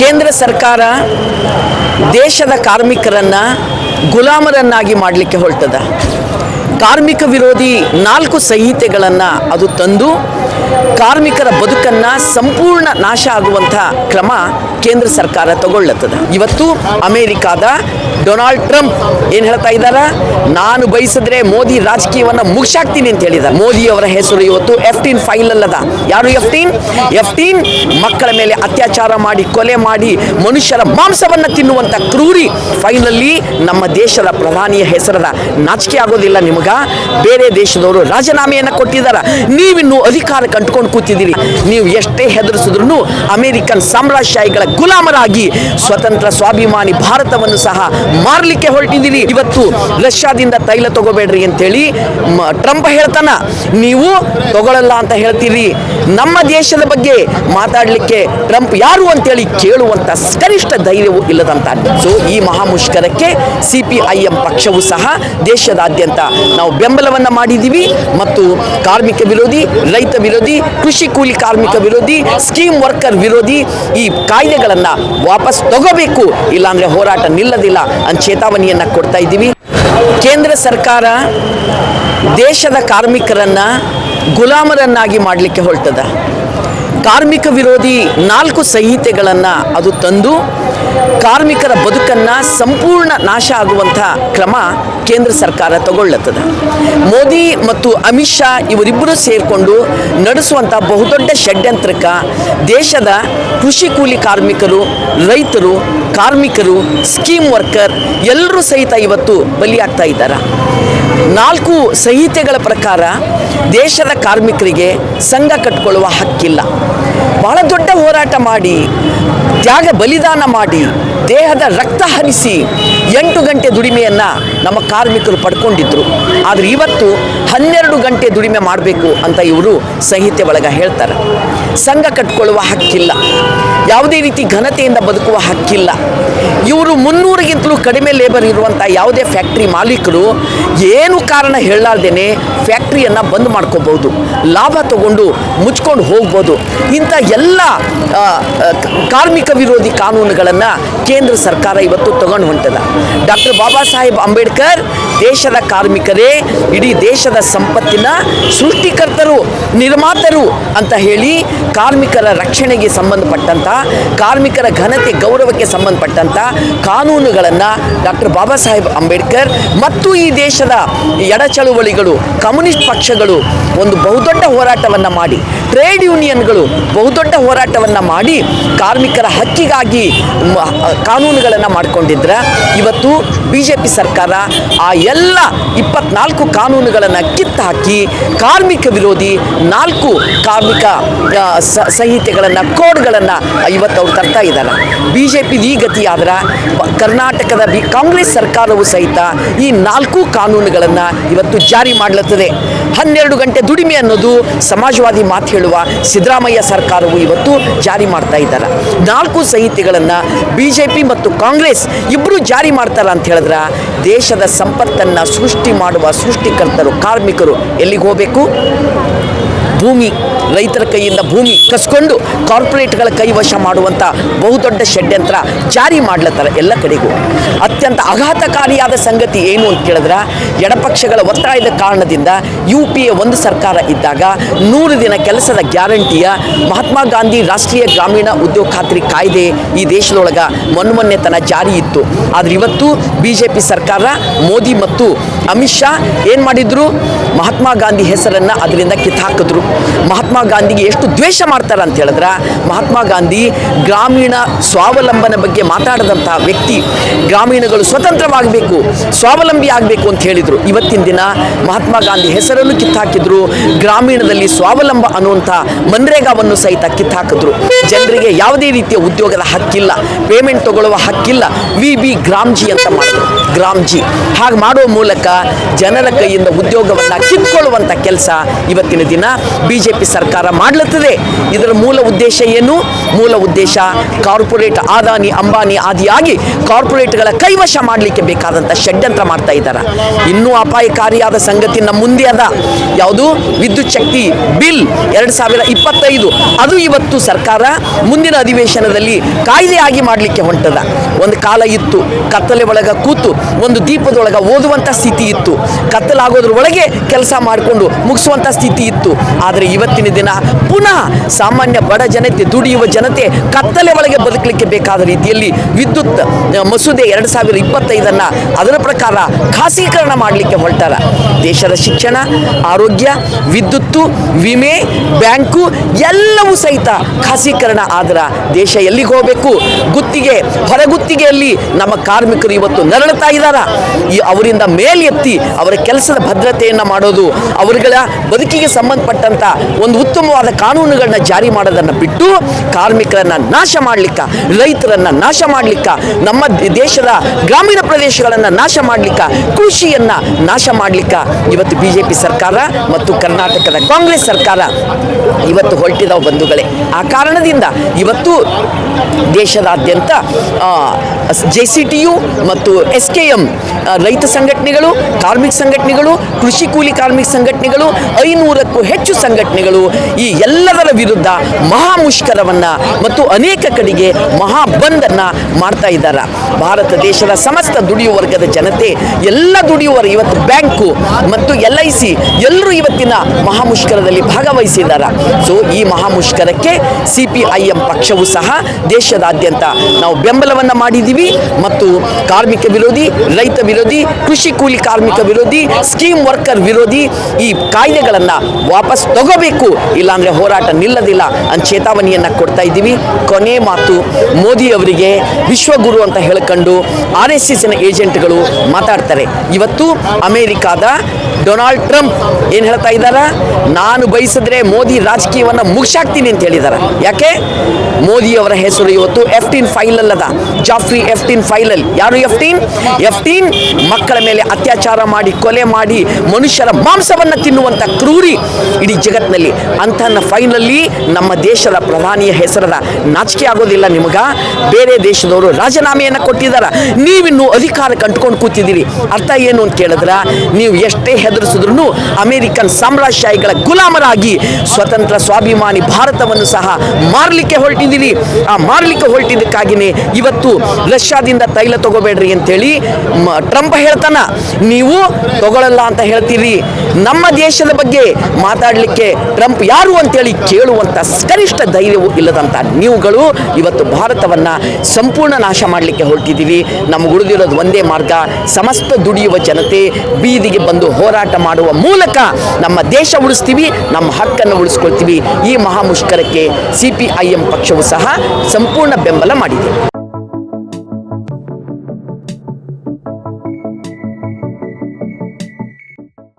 ಕೇಂದ್ರ ಸರ್ಕಾರ ದೇಶದ ಕಾರ್ಮಿಕರನ್ನು ಗುಲಾಮರನ್ನಾಗಿ ಮಾಡಲಿಕ್ಕೆ ಹೊರಟದ. ಕಾರ್ಮಿಕ ವಿರೋಧಿ ನಾಲ್ಕು ಸಂಹಿತೆಗಳನ್ನು ಅದು ತಂದು ಕಾರ್ಮಿಕರ ಬದುಕನ್ನ ಸಂಪೂರ್ಣ ನಾಶ ಆಗುವಂತಹ ಕ್ರಮ ಕೇಂದ್ರ ಸರ್ಕಾರ ತಗೊಳ್ಳುತ್ತದೆ. ಇವತ್ತು ಅಮೇರಿಕಾದ ಡೊನಾಲ್ಡ್ ಟ್ರಂಪ್ ಏನು ಹೇಳ್ತಾ ಇದ್ದಾರ? ನಾನು ಬಯಸಿದ್ರೆ ಮೋದಿ ರಾಜಕೀಯವನ್ನ ಮುಗಿಸಾಕ್ತೀನಿ ಅಂತ ಹೇಳಿದ ಮೋದಿ ಅವರ ಹೆಸರು ಇವತ್ತು ಎಫ್ಟೀನ್ ಫೈಲ್ ಅಲ್ಲದ. ಯಾರು ಎಫ್ಟೀನ್? ಎಫ್ಟೀನ್ ಮಕ್ಕಳ ಮೇಲೆ ಅತ್ಯಾಚಾರ ಮಾಡಿ, ಕೊಲೆ ಮಾಡಿ ಮನುಷ್ಯರ ಮಾಂಸವನ್ನ ತಿನ್ನುವಂತ ಕ್ರೂರಿ ಫೈನಲ್ಲಿ ನಮ್ಮ ದೇಶದ ಪ್ರಧಾನಿಯ ಹೆಸರದ ನಾಚಿಕೆ ಆಗೋದಿಲ್ಲ ನಿಮಗ. ಬೇರೆ ದೇಶದವರು ರಾಜೀನಾಮೆಯನ್ನ ಕೊಟ್ಟಿದ್ದಾರೆ. ನೀವಿನ್ನು ಅಧಿಕಾರಕ್ಕೆ ಅಂಟ್ಕೊಂಡು ಕೂತಿದ್ದೀರಿ. ನೀವು ಎಷ್ಟೇ ಹೆದರಿಸಿದ್ರು ಅಮೇರಿಕನ್ ಸಾಮ್ರಾಜ್ಯಶಾಹಿಗಳ ಗುಲಾಮರಾಗಿ ಸ್ವತಂತ್ರ ಸ್ವಾಭಿಮಾನಿ ಭಾರತವನ್ನು ಸಹ ಮಾರಲಿಕ್ಕೆ ಹೊರಟಿದ್ದೀರಿ. ಇವತ್ತು ರಷ್ಯಾದಿಂದ ತೈಲ ತಗೋಬೇಡ್ರಿ ಅಂತೇಳಿ ಟ್ರಂಪ್ ಹೇಳ್ತಾನ. ನೀವು ತಗೊಳ್ಳಲ್ಲ ಅಂತ ಹೇಳ್ತೀರಿ. ನಮ್ಮ ದೇಶದ ಬಗ್ಗೆ ಮಾತಾಡಲಿಕ್ಕೆ ಟ್ರಂಪ್ ಯಾರು ಅಂತೇಳಿ ಕೇಳುವಂತ ಕನಿಷ್ಠ ಧೈರ್ಯವೂ ಇಲ್ಲದಂತ ಸೊ ಈ ಮಹಾ ಮುಷ್ಕರಕ್ಕೆ ಸಿ ಪಿ ಐ ಎಂ ಪಕ್ಷವು ಸಹ ದೇಶದಾದ್ಯಂತ ನಾವು ಬೆಂಬಲವನ್ನು ಮಾಡಿದ್ದೀವಿ. ಮತ್ತು ಕಾರ್ಮಿಕ ವಿರೋಧಿ, ರೈತ ವಿರೋಧಿ ಕೃಷಿ ಕೂಲಿ ಕಾರ್ಮಿಕ ವಿರೋಧಿ ಸ್ಕೀಮ್ ವರ್ಕರ್ ವಿರೋಧಿ ಈ ಕಾಯ್ದೆಗಳನ್ನು ವಾಪಸ್ ತಗೋಬೇಕು, ಇಲ್ಲಾಂದ್ರೆ ಹೋರಾಟ ನಿಲ್ಲದಿಲ್ಲ ಅಂತ ಚೇತಾವಣಿಯನ್ನು ಕೊಡ್ತಾ ಇದ್ದೀವಿ. ಕೇಂದ್ರ ಸರ್ಕಾರ ದೇಶದ ಕಾರ್ಮಿಕರನ್ನು ಗುಲಾಮರನ್ನಾಗಿ ಮಾಡಲಿಕ್ಕೆ ಹೊರಟದ. ಕಾರ್ಮಿಕ ವಿರೋಧಿ ನಾಲ್ಕು ಸಂಹಿತೆಗಳನ್ನು ಅದು ತಂದು ಕಾರ್ಮಿಕರ ಬದುಕನ್ನು ಸಂಪೂರ್ಣ ನಾಶ ಆಗುವಂಥ ಕ್ರಮ ಕೇಂದ್ರ ಸರ್ಕಾರ ತಗೊಳ್ಳುತ್ತದೆ. ಮೋದಿ ಮತ್ತು ಅಮಿತ್ ಶಾ ಇವರಿಬ್ಬರು ಸೇರಿಕೊಂಡು ನಡೆಸುವಂಥ ಬಹುದೊಡ್ಡ ಷಡ್ಯಂತ್ರಕ ದೇಶದ ಕೃಷಿ ಕೂಲಿ ಕಾರ್ಮಿಕರು, ರೈತರು, ಕಾರ್ಮಿಕರು, ಸ್ಕೀಮ್ ವರ್ಕರ್ ಎಲ್ಲರೂ ಸಹಿತ ಇವತ್ತು ಬಲಿಯಾಗ್ತಾ ಇದ್ದಾರೆ? ನಾಲ್ಕು ಸಂಹಿತೆಗಳ ಪ್ರಕಾರ ದೇಶದ ಕಾರ್ಮಿಕರಿಗೆ ಸಂಘ ಕಟ್ಟಿಕೊಳ್ಳುವ ಹಕ್ಕಿಲ್ಲ. ಬಹಳ ದೊಡ್ಡ ಹೋರಾಟ ಮಾಡಿ ತ್ಯಾಗ ಬಲಿದಾನ ಮಾಡಿ, ದೇಹದ ರಕ್ತ ಹರಿಸಿ ಎಂಟು ಗಂಟೆ ದುಡಿಮೆಯನ್ನು ನಮ್ಮ ಕಾರ್ಮಿಕರು ಪಡ್ಕೊಂಡಿದ್ರು. ಆದರೆ ಇವತ್ತು ಹನ್ನೆರಡು ಗಂಟೆ ದುಡಿಮೆ ಮಾಡಬೇಕು ಅಂತ ಇವರು ಸಂಹಿತೆ ಒಳಗೆ ಹೇಳ್ತಾರೆ. ಸಂಘ ಕಟ್ಟಿಕೊಳ್ಳುವ ಹಕ್ಕಿಲ್ಲ. ಯಾವುದೇ ರೀತಿ ಘನತೆಯಿಂದ ಬದುಕುವ ಹಕ್ಕಿಲ್ಲ. ಇವರು ಮುನ್ನೂರಿಗಿಂತಲೂ ಕಡಿಮೆ ಲೇಬರ್ ಇರುವಂಥ ಯಾವುದೇ ಫ್ಯಾಕ್ಟ್ರಿ ಮಾಲೀಕರು ಏನು ಕಾರಣ ಹೇಳಲಾರ್ದೇನೆ ಫ್ಯಾಕ್ಟ್ರಿಯನ್ನು ಬಂದ್ ಮಾಡ್ಕೋಬಹುದು, ಲಾಭ ತಗೊಂಡು ಮುಚ್ಕೊಂಡು ಹೋಗ್ಬೋದು. ಇಂಥ ಎಲ್ಲ ಕಾರ್ಮಿಕ ವಿರೋಧಿ ಕಾನೂನುಗಳನ್ನು ಕೇಂದ್ರ ಸರ್ಕಾರ ಇವತ್ತು ತಗೊಂಡು ಹೊಂಟದ. ಡಾಕ್ಟರ್ ಬಾಬಾ ಸಾಹೇಬ್ ಅಂಬೇಡ್ಕರ್ ದೇಶದ ಕಾರ್ಮಿಕರೇ, ಇಡೀ ದೇಶದ ಸಂಪತ್ತಿನ ಸೃಷ್ಟಿಕರ್ತರು, ನಿರ್ಮಾತರು ಅಂತ ಹೇಳಿ ಕಾರ್ಮಿಕರ ರಕ್ಷಣೆಗೆ ಸಂಬಂಧಪಟ್ಟಂಥ ಕಾರ್ಮಿಕರ ಘನತೆ ಗೌರವಕ್ಕೆ ಸಂಬಂಧಪಟ್ಟಂಥ ಕಾನೂನುಗಳನ್ನು ಡಾಕ್ಟರ್ ಬಾಬಾ ಸಾಹೇಬ್ ಅಂಬೇಡ್ಕರ್ ಮತ್ತು ಈ ದೇಶದ ಎಡ ಚಳುವಳಿಗಳು ಕಮ್ಯುನಿಸ್ಟ್ ಪಕ್ಷಗಳು ಒಂದು ಬಹುದೊಡ್ಡ ಹೋರಾಟವನ್ನು ಮಾಡಿ, ಟ್ರೇಡ್ ಯೂನಿಯನ್ಗಳು ಬಹುದೊಡ್ಡ ಹೋರಾಟವನ್ನು ಮಾಡಿ ಕಾರ್ಮಿಕರ ಹಕ್ಕಿಗಾಗಿ ಕಾನೂನುಗಳನ್ನು ಮಾಡಿಕೊಂಡಿದ್ರೆ. ಇವತ್ತು ಬಿ ಜೆ ಪಿ ಸರ್ಕಾರ ಆ ಎಲ್ಲ ಇಪ್ಪತ್ನಾಲ್ಕು ಕಾನೂನುಗಳನ್ನು ಕಿತ್ತಾಕಿ ಕಾರ್ಮಿಕ ವಿರೋಧಿ ನಾಲ್ಕು ಕಾರ್ಮಿಕ ಸಂಹಿತೆಗಳನ್ನು, ಕೋಡ್ಗಳನ್ನು ಇವತ್ತು ಅವ್ರು ತರ್ತಾ ಇದ್ದಾರೆ. ಬಿ ಜೆ ಪಿ ಈ ಗತಿ ಆದ್ರೆ ಕರ್ನಾಟಕದ ಬಿ, ಕಾಂಗ್ರೆಸ್ ಸರ್ಕಾರವು ಸಹಿತ ಈ ನಾಲ್ಕು ಕಾನೂನುಗಳನ್ನು ಇವತ್ತು ಜಾರಿ ಮಾಡಲತ್ತದೆ. ಹನ್ನೆರಡು ಗಂಟೆ ದುಡಿಮೆ ಅನ್ನೋದು ಸಮಾಜವಾದಿ ಮಾತು ಹೇಳುವ ಸಿದ್ದರಾಮಯ್ಯ ಸರ್ಕಾರವು ಇವತ್ತು ಜಾರಿ ಮಾಡ್ತಾ ಇದ್ದಾರೆ. ನಾಲ್ಕು ಸಂಹಿತೆಗಳನ್ನು ಬಿ ಜೆ ಪಿ ಮತ್ತು ಕಾಂಗ್ರೆಸ್ ಇಬ್ಬರು ಜಾರಿ ಮಾಡ್ತಾರ ಅಂತ ಹೇಳಿದ್ರೆ ದೇಶದ ಸಂಪತ್ತನ್ನು ಸೃಷ್ಟಿ ಮಾಡುವ ಸೃಷ್ಟಿಕರ್ತರು ಕಾರ್ಮಿಕರು ಎಲ್ಲಿಗೆ ಹೋಗಬೇಕು? ಭೂಮಿ, ರೈತರ ಕೈಯಿಂದ ಭೂಮಿ ಕಸ್ಕೊಂಡು ಕಾರ್ಪೊರೇಟ್ಗಳ ಕೈವಶ ಮಾಡುವಂಥ ಬಹುದೊಡ್ಡ ಷಡ್ಯಂತ್ರ ಜಾರಿ ಮಾಡ್ಲತ್ತಾರೆ ಎಲ್ಲ ಕಡೆಗೂ. ಅತ್ಯಂತ ಆಘಾತಕಾರಿಯಾದ ಸಂಗತಿ ಏನು ಅಂತ ಕೇಳಿದ್ರೆ, ಎಡಪಕ್ಷಗಳ ಒತ್ತಾಯದ ಕಾರಣದಿಂದ ಯು ಪಿ ಎ ಒಂದು ಸರ್ಕಾರ ಇದ್ದಾಗ ನೂರು ದಿನ ಕೆಲಸದ ಗ್ಯಾರಂಟಿಯ ಮಹಾತ್ಮ ಗಾಂಧಿ ರಾಷ್ಟ್ರೀಯ ಗ್ರಾಮೀಣ ಉದ್ಯೋಗ ಖಾತ್ರಿ ಕಾಯ್ದೆ ಈ ದೇಶದೊಳಗೆ ಮೊನ್ನೆ ತನ ಜಾರಿ ಇತ್ತು. ಆದರೆ ಇವತ್ತು ಬಿ ಜೆ ಪಿ ಸರ್ಕಾರ, ಮೋದಿ ಮತ್ತು ಅಮಿತ್ ಶಾ ಏನು ಮಾಡಿದ್ರು? ಮಹಾತ್ಮ ಗಾಂಧಿ ಹೆಸರನ್ನು ಅದರಿಂದ ಕಿತ್ತಾಕಿದ್ರು. ಮಹಾತ್ಮ ಗಾಂಧಿಗೆ ಎಷ್ಟು ದ್ವೇಷ ಮಾಡ್ತಾರೆ ಅಂತ ಹೇಳಿದ್ರೆ, ಮಹಾತ್ಮ ಗಾಂಧಿ ಗ್ರಾಮೀಣ ಸ್ವಾವಲಂಬನೆ ಬಗ್ಗೆ ಮಾತಾಡದಂತಹ ವ್ಯಕ್ತಿ. ಗ್ರಾಮೀಣಗಳು ಸ್ವತಂತ್ರವಾಗಬೇಕು, ಸ್ವಾವಲಂಬಿ ಆಗಬೇಕು ಅಂತ ಹೇಳಿದರು. ಇವತ್ತಿನ ದಿನ ಮಹಾತ್ಮ ಗಾಂಧಿ ಹೆಸರನ್ನು ಕಿತ್ತಾಕಿದ್ರು, ಗ್ರಾಮೀಣದಲ್ಲಿ ಸ್ವಾವಲಂಬ ಅನ್ನುವಂಥ ಮನ್ರೇಗಾವನ್ನು ಸಹಿತ ಕಿತ್ತಾಕಿದ್ರು. ಜನರಿಗೆ ಯಾವುದೇ ರೀತಿಯ ಉದ್ಯೋಗದ ಹಕ್ಕಿಲ್ಲ ಪೇಮೆಂಟ್ ತಗೊಳ್ಳುವ ಹಕ್ಕಿಲ್ಲ. ವಿ ಬಿ ಗ್ರಾಮ್ಜಿ ಅಂತ ಮಾಡಿದ್ರು. ಗ್ರಾಮ್ಜಿ. ಹಾಗೆ ಮಾಡುವ ಮೂಲಕ ಜನರ ಕೈಯಿಂದ ಉದ್ಯೋಗವನ್ನು ಕಿತ್ಕೊಳ್ಳುವಂಥ ಕೆಲಸ ಇವತ್ತಿನ ದಿನ ಬಿ ಜೆ ಪಿ ಸರ್ಕಾರ ಮಾಡ್ಲತ್ತದೆ. ಇದರ ಮೂಲ ಉದ್ದೇಶ ಏನು? ಮೂಲ ಉದ್ದೇಶ ಕಾರ್ಪೊರೇಟ್ ಆದಾನಿ, ಅಂಬಾನಿ ಆದಿಯಾಗಿ ಕಾರ್ಪೊರೇಟ್ಗಳ ಕೈವಶ ಮಾಡಲಿಕ್ಕೆ ಬೇಕಾದಂಥ ಷಡ್ಯಂತ್ರ ಮಾಡ್ತಾ ಇದ್ದಾರೆ. ಇನ್ನೂ ಅಪಾಯಕಾರಿಯಾದ ಸಂಗತಿ ನಮ್ಮ ಮುಂದೆ ಅದ. ಯಾವುದು? ವಿದ್ಯುತ್ ಶಕ್ತಿ ಬಿಲ್ ಎರಡು ಸಾವಿರ ಇಪ್ಪತ್ತೈದು. ಅದು ಇವತ್ತು ಸರ್ಕಾರ ಮುಂದಿನ ಅಧಿವೇಶನದಲ್ಲಿ ಕಾಯ್ದೆಯಾಗಿ ಮಾಡಲಿಕ್ಕೆ ಹೊಂಟದ. ಒಂದು ಕಾಲ ಇತ್ತು, ಕತ್ತಲೆ ಒಳಗ ಕೂತು, ಒಂದು ದೀಪದೊಳಗ ಓದುವಂಥ ಸ್ಥಿತಿ ಇತ್ತು. ಕತ್ತಲಾಗೋದ್ರ ಒಳಗೆ ಕೆಲಸ ಮಾಡಿಕೊಂಡು ಮುಗಿಸುವಂಥ ಸ್ಥಿತಿ ಇತ್ತು. ಆದರೆ ಇವತ್ತಿನ ದಿನ ಪುನಃ ಸಾಮಾನ್ಯ ಬಡ ಜನತೆ, ದುಡಿಯುವ ಜನತೆ ಕತ್ತಲೆ ಒಳಗೆ ಬದುಕಲಿಕ್ಕೆ ಬೇಕಾದ ರೀತಿಯಲ್ಲಿ ವಿದ್ಯುತ್ ಮಸೂದೆ ಎರಡು ಸಾವಿರದ ಇಪ್ಪತ್ತೈದನ್ನು ಅದರ ಪ್ರಕಾರ ಖಾಸಗೀಕರಣ ಮಾಡಲಿಕ್ಕೆ ಹೊರಟಾರ. ದೇಶದ ಶಿಕ್ಷಣ, ಆರೋಗ್ಯ, ವಿದ್ಯುತ್ತು, ವಿಮೆ, ಬ್ಯಾಂಕು ಎಲ್ಲವೂ ಸಹಿತ ಖಾಸಗೀಕರಣ. ಆದ್ರೆ ದೇಶ ಎಲ್ಲಿಗೆ ಹೋಗಬೇಕು? ಗುತ್ತಿಗೆ, ಹೊರಗುತ್ತಿಗೆಯಲ್ಲಿ ನಮ್ಮ ಕಾರ್ಮಿಕರು ಇವತ್ತು ನರಳುತ್ತಾ ಇದ್ದಾರ ಈ ಅವರಿಂದ ಮೇಲೆತ್ತಿ ಅವರ ಕೆಲಸದ ಭದ್ರತೆಯನ್ನು ಮಾಡೋದು, ಅವರುಗಳ ಬದುಕಿಗೆ ಸಂಬಂಧಪಟ್ಟಂತ ಒಂದು ಉತ್ತಮವಾದ ಕಾನೂನುಗಳನ್ನ ಜಾರಿ ಮಾಡೋದನ್ನು ಬಿಟ್ಟು ಕಾರ್ಮಿಕರನ್ನ ನಾಶ ಮಾಡ್ಲಿಕ್ಕ, ರೈತರನ್ನ ನಾಶ ಮಾಡ್ಲಿಕ್ಕ, ನಮ್ಮ ದೇಶದ ಗ್ರಾಮೀಣ ಪ್ರದೇಶಗಳನ್ನು ನಾಶ ಮಾಡ್ಲಿಕ್ಕ, ಕೃಷಿಯನ್ನ ನಾಶ ಮಾಡ್ಲಿಕ್ಕ ಇವತ್ತು ಬಿ ಜೆ ಪಿ ಸರ್ಕಾರ ಮತ್ತು ಕರ್ನಾಟಕದ ಕಾಂಗ್ರೆಸ್ ಸರ್ಕಾರ ಇವತ್ತು ಹೊರಟಿದಾವ ಬಂಧುಗಳೇ. ಆ ಕಾರಣದಿಂದ ಇವತ್ತು ದೇಶದಾದ್ಯಂತ ಜೆ ಸಿ ಟಿ ಯು ಮತ್ತು ಎಸ್ ಕೆ ಎಂ ರೈತ ಸಂಘಟನೆಗಳು, ಕಾರ್ಮಿಕ ಸಂಘಟನೆಗಳು, ಕೃಷಿ ಕೂಲಿ ಕಾರ್ಮಿಕ ಸಂಘಟನೆಗಳು ಐನೂರಕ್ಕೂ ಹೆಚ್ಚು ಸಂಘಟನೆಗಳು ಈ ಎಲ್ಲದರ ವಿರುದ್ಧ ಮಹಾ ಮುಷ್ಕರವನ್ನು ಮತ್ತು ಅನೇಕ ಕಡೆಗೆ ಮಹಾ ಬಂದನ್ನು ಮಾಡ್ತಾ ಇದ್ದಾರೆ. ಭಾರತ ದೇಶದ ಸಮಸ್ತ ದುಡಿಯುವ ವರ್ಗದ ಜನತೆ, ಎಲ್ಲ ದುಡಿಯುವವರು ಇವತ್ತು ಬ್ಯಾಂಕು ಮತ್ತು ಎಲ್ ಐ ಸಿ ಎಲ್ಲರೂ ಇವತ್ತಿನ ಮಹಾ ಮುಷ್ಕರದಲ್ಲಿ ಭಾಗವಹಿಸಿದ್ದಾರೆ ಸೊ ಈ ಮಹಾ ಮುಷ್ಕರಕ್ಕೆ ಸಿ ಪಿ ಐ ಎಂ ಪಕ್ಷವು ಸಹ ದೇಶದಾದ್ಯಂತ ನಾವು ಬೆಂಬಲವನ್ನು ಮಾಡಿದ್ದೀವಿ ಮತ್ತು ಕಾರ್ಮಿಕ ವಿರೋಧಿ, ರೈತ ವಿರೋಧಿ, ಕೃಷಿ ಕೂಲಿ ಕಾರ್ಮಿಕ ವಿರೋಧಿ, ಸ್ಕೀಮ್ ವರ್ಕರ್ ವಿರೋಧಿ ಈ ಕಾಯ್ದೆಗಳನ್ನು ವಾಪಸ್ ತಗೋಬೇಕು. ಇಲ್ಲಾಂದರೆ ಹೋರಾಟ ನಿಲ್ಲದಿಲ್ಲ ಅಂತ ಚೇತಾವಣಿಯನ್ನು ಕೊಡ್ತಾ ಇದ್ದೀವಿ. ಕೊನೆ ಮಾತು ಮೋದಿ ಅವರಿಗೆ ವಿಶ್ವಗುರು ಅಂತ ಹೇಳ್ಕೊಂಡು ಆರ್ ಎಸ್ ಎಸ್ನ ಏಜೆಂಟ್ಗಳು ಮಾತಾಡ್ತಾರೆ. ಇವತ್ತು ಅಮೇರಿಕಾದ ಡೊನಾಲ್ಡ್ ಟ್ರಂಪ್ ಏನು ಹೇಳ್ತಾ ಇದ್ದಾರ? ನಾನು ಬಯಸಿದ್ರೆ ಮೋದಿ ರಾಜಕೀಯವನ್ನು ಮುಗಿಸಾಕ್ತೀನಿ ಅಂತ ಹೇಳಿದ್ದಾರೆ ಯಾಕೆ? ಮೋದಿ ಅವರ ಹೆಸರು ಇವತ್ತು ಎಫ್ಟೀನ್ ಫೈಲ್ ಅಲ್ಲದ. ಜಾಫ್ರಿ ಎಫ್ಟೀನ್ ಫೈಲಲ್ಲಿ ಯಾರು ಎಫ್ಟೀನ್? ಎಫ್ಟೀನ್ ಮಕ್ಕಳ ಮೇಲೆ ಅತ್ಯಾಚಾರ ಮಾಡಿ, ಕೊಲೆ ಮಾಡಿ ಮನುಷ್ಯರ ಮಾಂಸವನ್ನು ತಿನ್ನುವಂಥ ಕ್ರೂರಿ ಇಡೀ ಜಗತ್ತಿನಲ್ಲಿ ಅಂತಹ ಫೈನಲ್ಲಿ ನಮ್ಮ ದೇಶದ ಪ್ರಧಾನಿಯ ಹೆಸರದ ನಾಚಿಕೆ ಆಗೋದಿಲ್ಲ ನಿಮಗ? ಬೇರೆ ದೇಶದವರು ರಾಜೀನಾಮೆಯನ್ನು ಕೊಟ್ಟಿದ್ದಾರೆ ನೀವಿನ್ನು ಅಧಿಕಾರ ಕಂಡುಕೊಂಡು ಕೂತಿದ್ದೀರಿ. ಅರ್ಥ ಏನು ಅಂತ ಕೇಳಿದ್ರ? ನೀವು ಎಷ್ಟೇ ಹೆದರಿಸಿದ್ರು ಅಮೇರಿಕನ್ ಸಾಮ್ರಾಜ್ಯಗಳ ಗುಲಾಮರಾಗಿ ಸ್ವತಂತ್ರ ಸ್ವಾಭಿಮಾನಿ ಭಾರತವನ್ನು ಸಹ ಮಾರಲಿಕ್ಕೆ ಹೊರಟಿದ್ದೀರಿ. ಆ ಮಾರಲಿಕ್ಕೆ ಹೊರಟಿದ್ದಕ್ಕಾಗಿಯೇ ಇವತ್ತು ರಷ್ಯಾದಿಂದ ತೈಲ ತಗೋಬೇಡ್ರಿ ಅಂತೇಳಿ ಟ್ರಂಪ್ ಹೇಳ್ತಾನ. ನೀವು ತಗೊಳ್ಳಲ್ಲ ಅಂತ ಹೇಳ್ತೀರಿ. ನಮ್ಮ ದೇಶದ ಬಗ್ಗೆ ಮಾತಾಡಲಿಕ್ಕೆ ಟ್ರಂಪ್ ಯಾರು ಅಂತೇಳಿ ಕೇಳುವಂಥ ಕನಿಷ್ಠ ಧೈರ್ಯವೂ ಇಲ್ಲದಂಥ ನೀವುಗಳು ಇವತ್ತು ಭಾರತವನ್ನು ಸಂಪೂರ್ಣ ನಾಶ ಮಾಡಲಿಕ್ಕೆ ಹೊರಟಿದ್ದೀವಿ. ನಮಗೆ ಉಳಿದಿರೋದು ಒಂದೇ ಮಾರ್ಗ, ಸಮಸ್ತ ದುಡಿಯುವ ಜನತೆ ಬೀದಿಗೆ ಬಂದು ಹೋರಾಟ ಮಾಡುವ ಮೂಲಕ ನಮ್ಮ ದೇಶ ಉಳಿಸ್ತೀವಿ, ನಮ್ಮ ಹಕ್ಕನ್ನು ಉಳಿಸ್ಕೊಳ್ತೀವಿ. ಈ ಮಹಾ ಮುಷ್ಕರಕ್ಕೆ ಸಿ ಪಿ ಐ ಎಂ ಪಕ್ಷವು ಸಹ ಸಂಪೂರ್ಣ ಬೆಂಬಲ ಮಾಡಿದೆ.